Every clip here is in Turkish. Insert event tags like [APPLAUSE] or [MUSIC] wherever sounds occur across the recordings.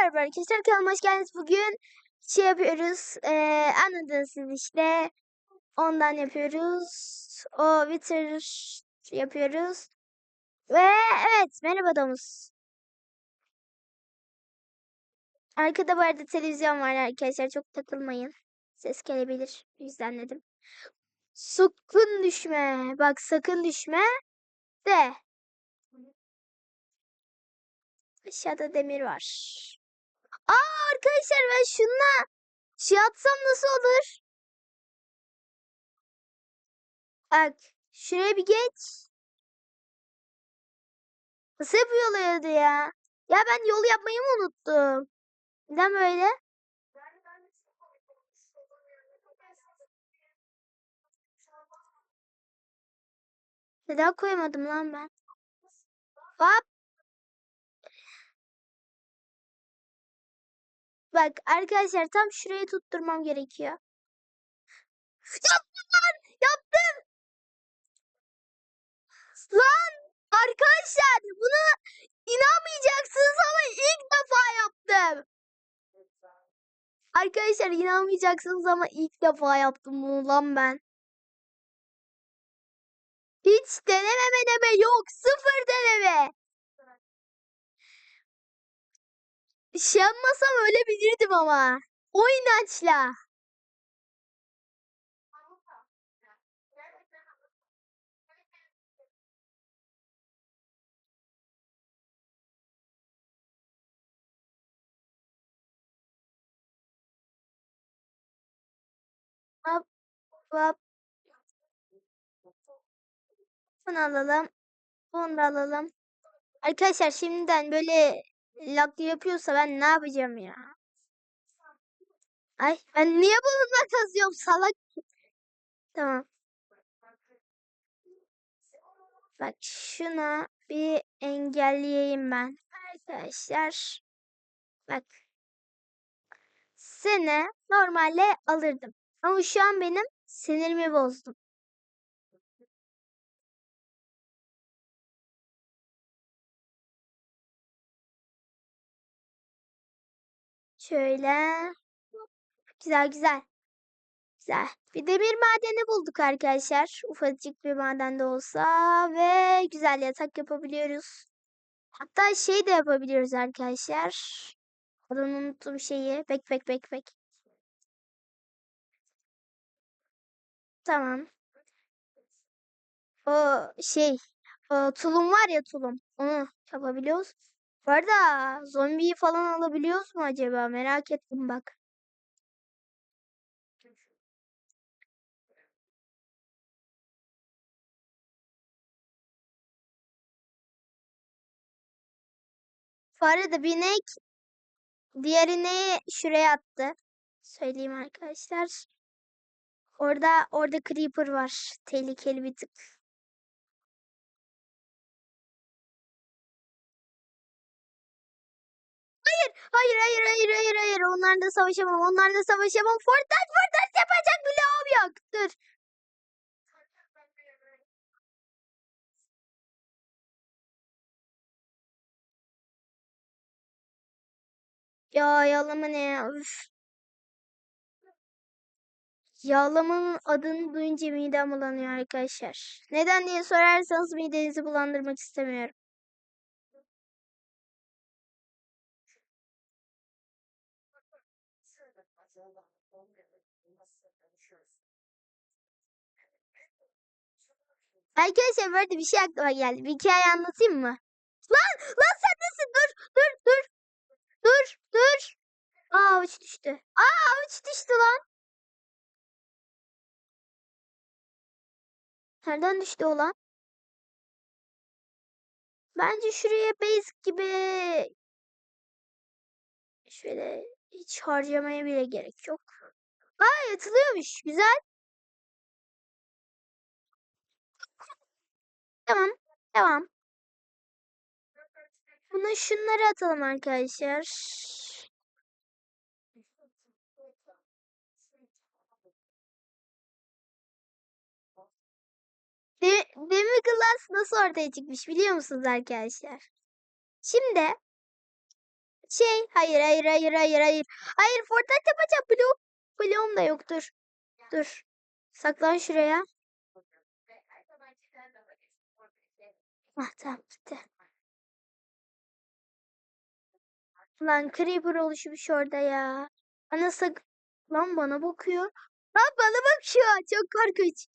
merhaba arkadaşlar kanalıma hoş geldiniz. Bugün şey yapıyoruz. Ee, anladınız işte. Ondan yapıyoruz. O Wither yapıyoruz. Ve evet merhaba domuz. Arkada bu arada televizyon var arkadaşlar. Çok takılmayın. Ses gelebilir. Yüzden dedim. Sakın düşme. Bak sakın düşme. De. Aşağıda demir var. Aa arkadaşlar ben şununla şey atsam nasıl olur? Bak şuraya bir geç. Nasıl yapıyorlardı ya? Ya ben yol yapmayı mı unuttum? Neden böyle? Neden koyamadım lan ben? Hop. Bak arkadaşlar tam şurayı tutturmam gerekiyor. Yaptım lan! Yaptım! Lan! Arkadaşlar bunu inanmayacaksınız ama ilk defa yaptım. Arkadaşlar inanmayacaksınız ama ilk defa yaptım bunu lan ben. Hiç deneme deneme yok. Sıfır deneme. Şey yapmasam ölebilirdim ama. O inançla. Hop hop. Bunu alalım. Bunu da alalım. Arkadaşlar şimdiden böyle lag yapıyorsa ben ne yapacağım ya? Ay ben niye bununla kazıyorum salak? Tamam. Bak şuna bir engelleyeyim ben. Arkadaşlar. Bak. Seni normalde alırdım. Ama şu an benim sinirimi bozdum. Şöyle. Güzel güzel. Güzel. Bir demir madeni bulduk arkadaşlar. Ufacık bir maden de olsa ve güzel yatak yapabiliyoruz. Hatta şey de yapabiliyoruz arkadaşlar. Adını unuttum şeyi. Bek bek bek bek. Tamam. O şey. O tulum var ya tulum. Onu yapabiliyoruz. Bu arada zombiyi falan alabiliyoruz mu acaba? Merak ettim bak. Bu arada bir inek diğer ineği şuraya attı. Söyleyeyim arkadaşlar. Orada orada creeper var. Tehlikeli bir tık. Hayır, hayır, hayır, hayır, hayır. Onlarla savaşamam. Onlarla savaşamam. Fortnite, Fortnite yapacak bloğum yok. Dur. Ya yalama ne ya? Üf. Yağlamanın adını duyunca midem bulanıyor arkadaşlar. Neden diye sorarsanız midenizi bulandırmak istemiyorum. Arkadaşlar böyle bir şey aklıma geldi. Bir hikaye anlatayım mı? Lan! Lan sen nesin? Dur! Dur! Dur! Dur! Dur! Aa avuç düştü. Aa avuç düştü lan. Nereden düştü o lan? Bence şuraya base gibi şöyle hiç harcamaya bile gerek yok. Aa yatılıyormuş. Güzel. Tamam. Devam. Buna şunları atalım arkadaşlar. De Glass nasıl ortaya çıkmış biliyor musunuz arkadaşlar? Şimdi Şey hayır hayır hayır hayır hayır. Hayır Fortnite yapacağım. Blok. Bloğum da yoktur. Dur. Saklan şuraya. Ah bitti. Lan Creeper oluşmuş orada ya. Bana sak... Lan bana bakıyor. Lan bana bakıyor. Çok korkunç.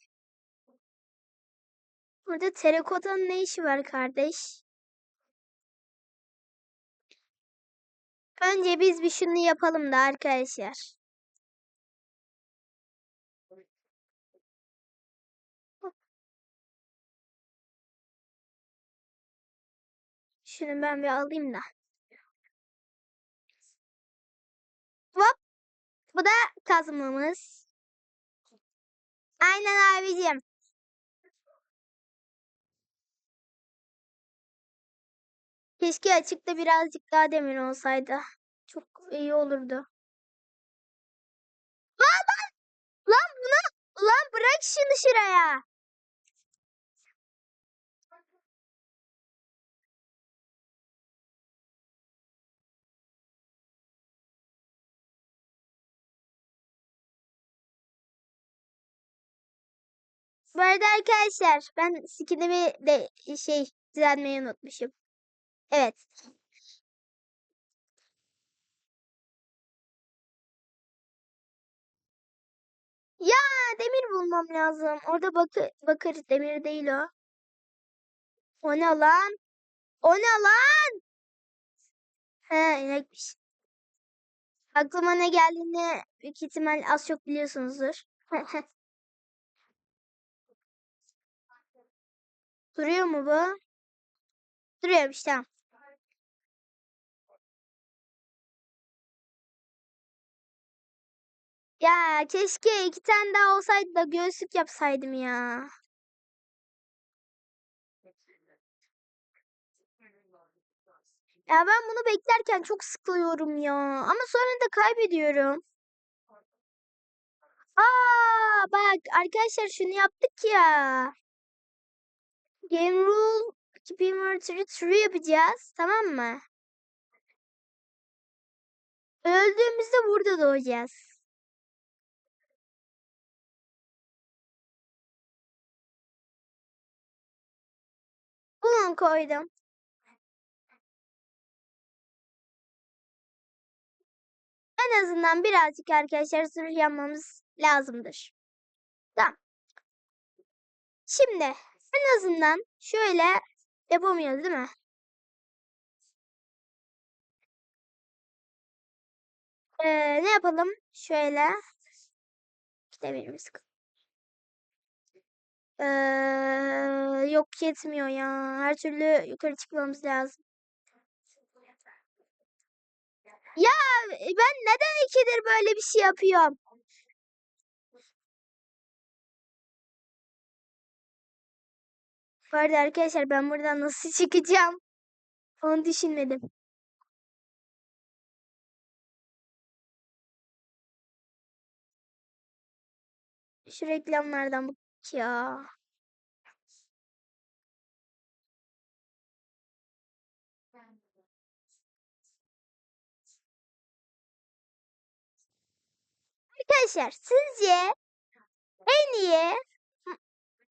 Burada terakotanın ne işi var kardeş? Önce biz bir şunu yapalım da arkadaşlar. Şunu ben bir alayım da. Hop. Bu da kazmamız. Aynen abicim. Keşke açıkta birazcık daha demir olsaydı. Çok iyi olurdu. Lan lan! Lan bunu! Lan bırak şunu şuraya. Bu arada arkadaşlar ben skinimi de şey düzenlemeyi unutmuşum. Evet. Ya demir bulmam lazım. Orada bakır, bakır demir değil o. O ne lan? O ne lan? He inekmiş. Aklıma ne geldiğini büyük ihtimal az çok biliyorsunuzdur. [LAUGHS] Duruyor mu bu? Duruyormuş tamam. Ya keşke iki tane daha olsaydı da göğüslük yapsaydım ya. Ya ben bunu beklerken çok sıkılıyorum ya. Ama sonra da kaybediyorum. Aa bak arkadaşlar şunu yaptık ya. Game Rule 2023 true yapacağız. Tamam mı? Öldüğümüzde burada doğacağız. Bunu koydum. En azından birazcık arkadaşlar zırh yapmamız lazımdır. Tamam. Şimdi en azından şöyle yapamıyoruz değil mi? Ee, ne yapalım? Şöyle. İşte benim. Ee, yok yetmiyor ya. Her türlü yukarı çıkmamız lazım. Ya ben neden ikidir böyle bir şey yapıyorum? Bu arada arkadaşlar ben buradan nasıl çıkacağım? Onu düşünmedim. Şu reklamlardan bak ya. Arkadaşlar sizce en iyi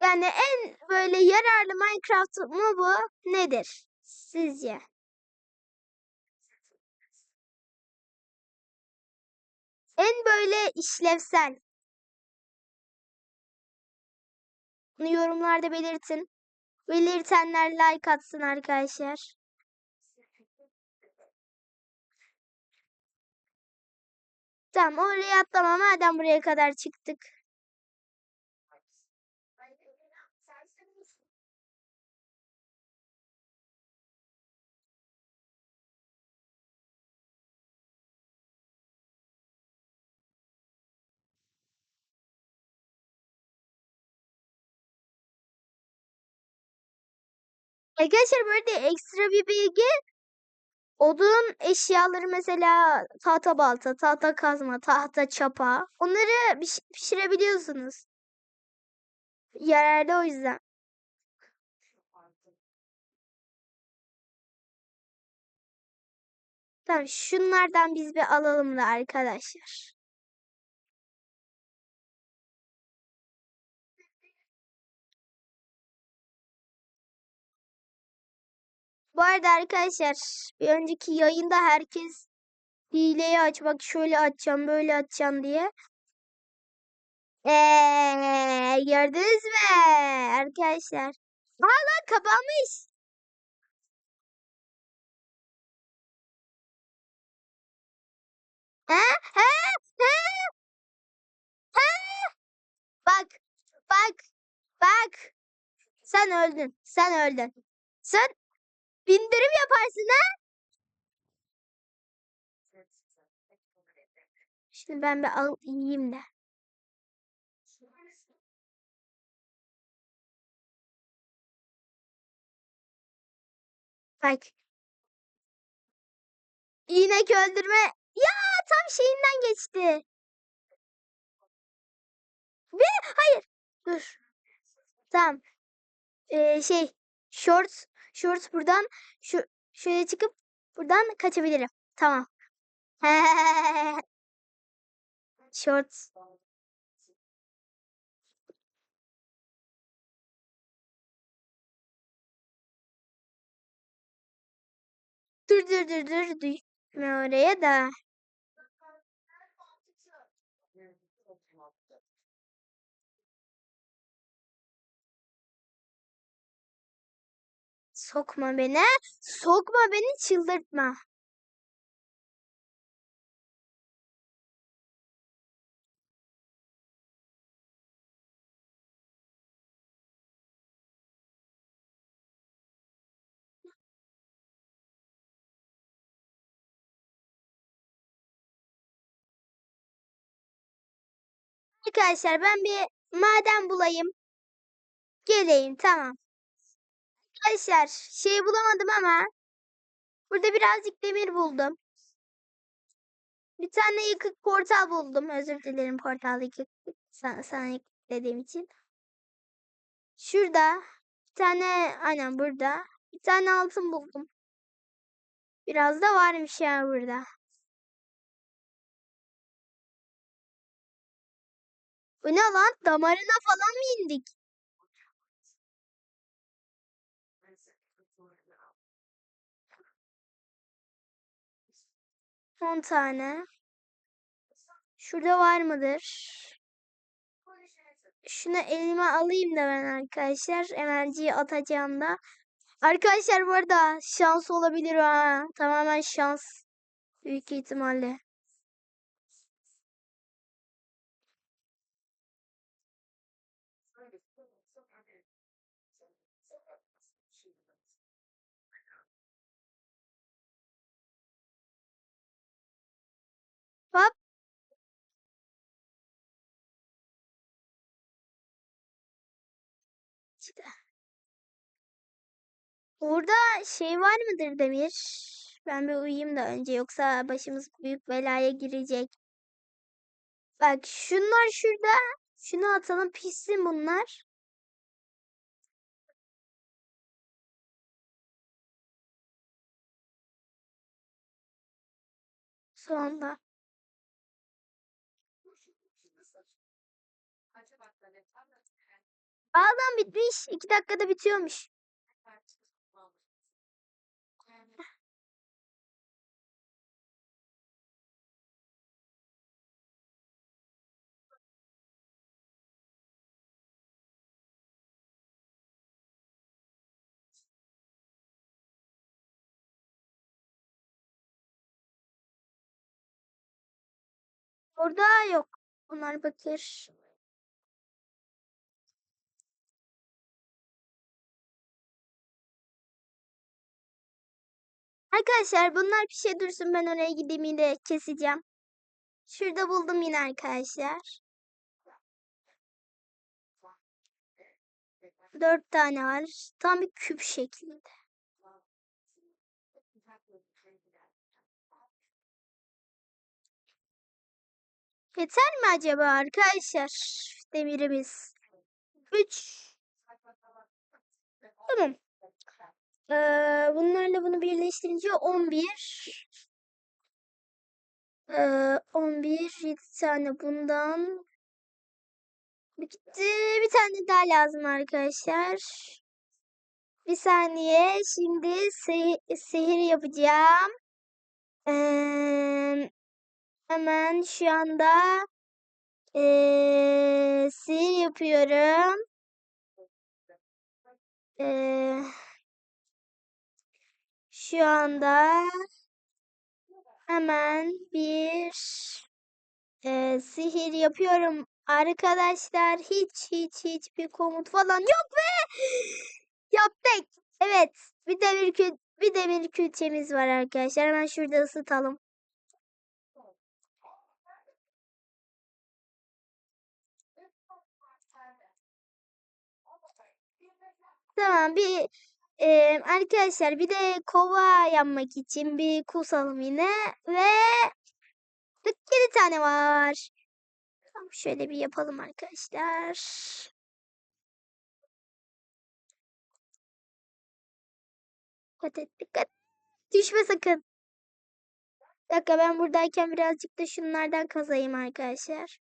yani en böyle yararlı Minecraft mobu nedir sizce? En böyle işlevsel. Bunu yorumlarda belirtin. Belirtenler like atsın arkadaşlar. Tamam oraya atlama madem buraya kadar çıktık. Arkadaşlar böyle ekstra bir bilgi. Odun eşyaları mesela tahta balta, tahta kazma, tahta çapa. Onları piş- pişirebiliyorsunuz. Yararlı o yüzden. Tamam şunlardan biz bir alalım da arkadaşlar. Bu arada arkadaşlar bir önceki yayında herkes hileyi aç bak şöyle açacağım böyle açacağım diye. Eee gördünüz mü arkadaşlar? Aa lan kapanmış. He? He? He? He? Bak. Bak. Bak. Sen öldün. Sen öldün. Sen bindirim yaparsın ha? Şimdi ben bir al yiyeyim de. Bak. İğnek öldürme. Ya tam şeyinden geçti. Ve hayır. Dur. Tamam. Ee, şey shorts shorts buradan şu şöyle çıkıp buradan kaçabilirim. Tamam. [LAUGHS] shorts. Dur dur dur dur düşme oraya da. Sokma beni. Sokma beni çıldırtma. Arkadaşlar ben bir maden bulayım. Geleyim tamam. Arkadaşlar şey bulamadım ama burada birazcık demir buldum. Bir tane yıkık portal buldum. Özür dilerim portal yıkık sana, sana yıkık dediğim için. Şurada bir tane aynen burada bir tane altın buldum. Biraz da varmış ya burada. Bu ne lan? Damarına falan mı indik? On tane. Şurada var mıdır? Şunu elime alayım da ben arkadaşlar. Emerciyi atacağım da. Arkadaşlar bu arada şans olabilir ha. Tamamen şans. Büyük ihtimalle. İşte. Burada şey var mıdır Demir? Ben bir uyuyayım da önce yoksa başımız büyük belaya girecek. Bak şunlar şurada. Şunu atalım pişsin bunlar. Sonunda. Bağlam bitmiş. iki dakikada bitiyormuş. Orada yok. Onlar bakır. Arkadaşlar bunlar bir şey dursun ben oraya gideyim yine keseceğim. Şurada buldum yine arkadaşlar. Dört tane var. Tam bir küp şeklinde. Yeter mi acaba arkadaşlar demirimiz? 3 Tamam. Ee, bunlarla bunu birleştirince 11 Ee, 11, 7 tane bundan. Bitti. Bir tane daha lazım arkadaşlar. Bir saniye. Şimdi sehir, sihir yapacağım. Ee, hemen şu anda ee, sihir yapıyorum. Ee, şu anda hemen bir ee, sihir yapıyorum arkadaşlar. Hiç hiç hiç bir komut falan yok ve [GASPS] yaptık. Evet. Bir demir kül bir demir külçemiz var arkadaşlar. Hemen şurada ısıtalım. Tamam bir e, arkadaşlar bir de kova yapmak için bir kusalım yine ve tık 7 tane var. Tamam şöyle bir yapalım arkadaşlar. Dikkat et dikkat. Düşme sakın. Bir dakika ben buradayken birazcık da şunlardan kazayım arkadaşlar.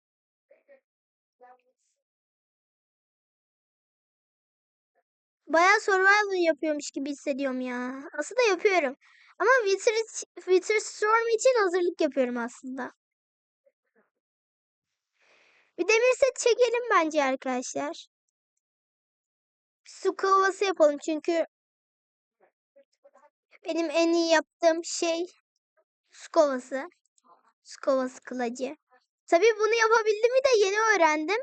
Bayağı survival yapıyormuş gibi hissediyorum ya. Aslında yapıyorum. Ama Winter, Winter Storm için hazırlık yapıyorum aslında. Bir demir set çekelim bence arkadaşlar. Su kovası yapalım çünkü benim en iyi yaptığım şey su kovası. Su kovası kılacı. Tabii bunu yapabildim mi de yeni öğrendim.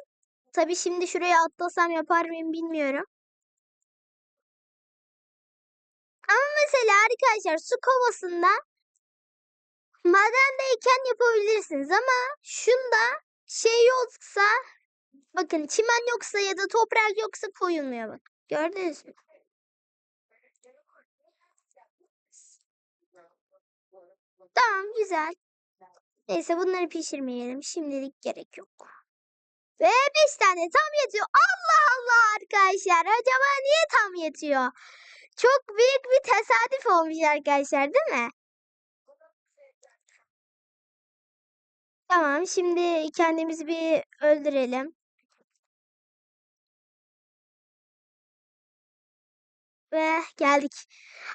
Tabii şimdi şuraya atlasam yapar mıyım bilmiyorum. Mesela arkadaşlar su kovasında madendeyken yapabilirsiniz ama şunda şey yoksa bakın çimen yoksa ya da toprak yoksa koyulmuyor bak. Gördünüz mü? Tamam güzel. Neyse bunları pişirmeyelim. Şimdilik gerek yok. Ve 5 tane tam yetiyor. Allah Allah arkadaşlar. Acaba niye tam yetiyor? Çok büyük bir tesadüf olmuş arkadaşlar değil mi? Tamam şimdi kendimizi bir öldürelim. Ve geldik.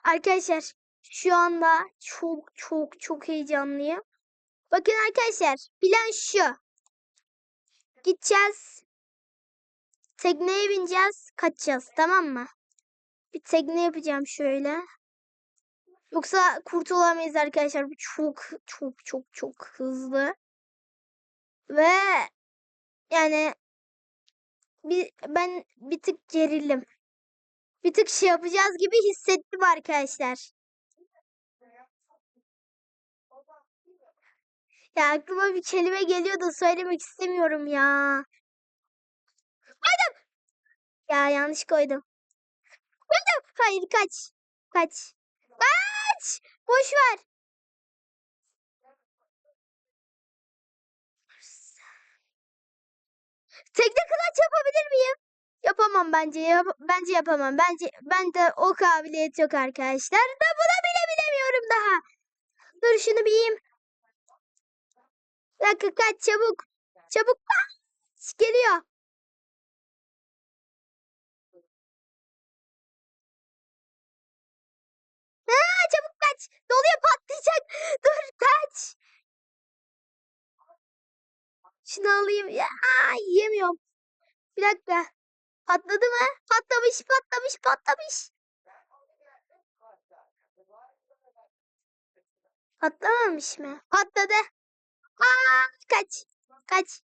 Arkadaşlar şu anda çok çok çok heyecanlıyım. Bakın arkadaşlar plan şu. Gideceğiz. Tekneye bineceğiz. Kaçacağız tamam mı? Bir tekne yapacağım şöyle. Yoksa kurtulamayız arkadaşlar. Bu çok çok çok çok hızlı. Ve yani bir, ben bir tık gerildim. Bir tık şey yapacağız gibi hissettim arkadaşlar. Ya aklıma bir kelime geliyor da söylemek istemiyorum ya. Koydum. Ya yanlış koydum. Koydum. Hayır kaç. Kaç. Kaç. Boş ver. Tekne kılaç yapabilir miyim? Yapamam bence. Yap- bence yapamam. Bence ben de o kabiliyet yok arkadaşlar. Da bunu bile bilemiyorum daha. Dur şunu. Bir dakika kaç çabuk. Çabuk kaç. Geliyor. Kaç. Doluya patlayacak. [LAUGHS] Dur kaç. Şunu alayım. Ya, aa, yiyemiyorum. Bir dakika. Patladı mı? Patlamış, patlamış, patlamış. Patlamamış mı? Patladı. Aa, kaç. Kaç.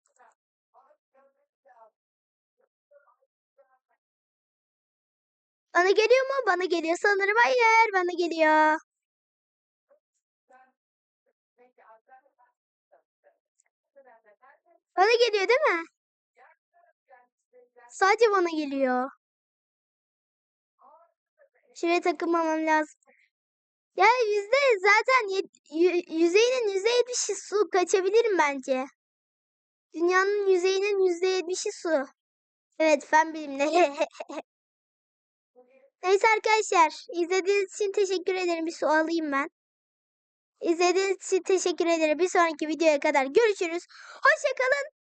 Bana geliyor mu? Bana geliyor sanırım. Hayır, bana geliyor. Bana geliyor değil mi? Sadece bana geliyor. Şuraya takılmamam lazım. Ya yüzde zaten yüzeyinin yüzde yetmişi su kaçabilirim bence. Dünyanın yüzeyinin yüzde yetmişi su. Evet fen bilimleri. [LAUGHS] Neyse arkadaşlar izlediğiniz için teşekkür ederim. Bir su alayım ben. İzlediğiniz için teşekkür ederim. Bir sonraki videoya kadar görüşürüz. Hoşçakalın.